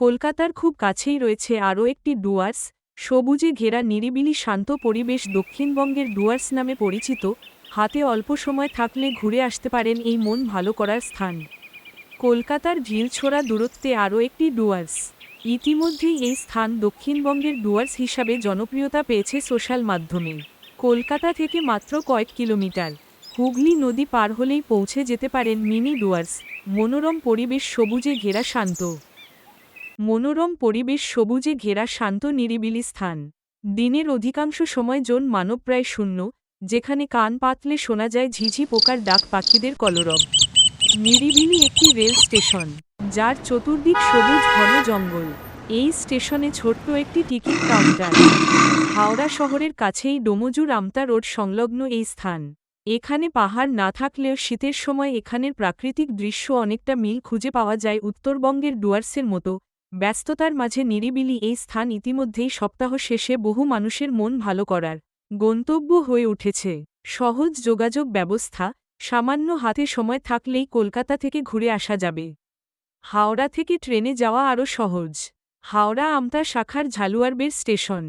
কলকাতার খুব কাছেই রয়েছে আরও একটি ডুয়ার্স, সবুজে ঘেরা নিরিবিলি শান্ত পরিবেশ দক্ষিণবঙ্গের ডুয়ার্স নামে পরিচিত, হাতে অল্প সময় থাকলে ঘুরে আসতে পারেন এই মন ভালো করার স্থান। কলকাতার ঢিলছোড়া দূরত্বে আরও একটি ডুয়ার্স। ইতিমধ্যেই এই স্থান দক্ষিণবঙ্গের ডুয়ার্স হিসাবে জনপ্রিয়তা পেয়েছে সোশ্যাল মাধ্যমে। কলকাতা থেকে মাত্র কয়েক কিলোমিটার। হুগলি নদী পার হলেই পৌঁছে যেতে পারেন মিনি ডুয়ার্স, মনোরম পরিবেশ সবুজে ঘেরা শান্ত। মনোরম পরিবেশ সবুজে ঘেরা শান্ত নিরিবিলি স্থান। দিনের অধিকাংশ সময় জন মানবপ্রায় শূন্য, যেখানে কান পাতলে শোনা যায় ঝিঝি পোকার ডাক পাখিদের কলরব। নিরিবিলি একটি রেল স্টেশন, যার চতুর্দিক সবুজ ঘন জঙ্গল। এই স্টেশনে ছোট্ট একটি টিকিট কাউন্টার। হাওড়া শহরের কাছেই ডোমজুর আমতা রোড সংলগ্ন এই স্থান। এখানে পাহাড় না থাকলেও শীতের সময় এখানের প্রাকৃতিক দৃশ্য অনেকটা মিল খুঁজে পাওয়া যায় উত্তরবঙ্গের ডুয়ার্সের মতো ব্যস্ততার মাঝে নিরিবিলি এই স্থান ইতিমধ্যেই সপ্তাহ শেষে বহু মানুষের মন ভালো করার গন্তব্য হয়ে উঠেছে। সহজ যোগাযোগ ব্যবস্থা, সামান্য হাতে সময় থাকলেই কলকাতা থেকে ঘুরে আসা যাবে। হাওড়া থেকে ট্রেনে যাওয়া আরও সহজ। হাওড়া আমতা শাখার ঝালুয়ারবের স্টেশন।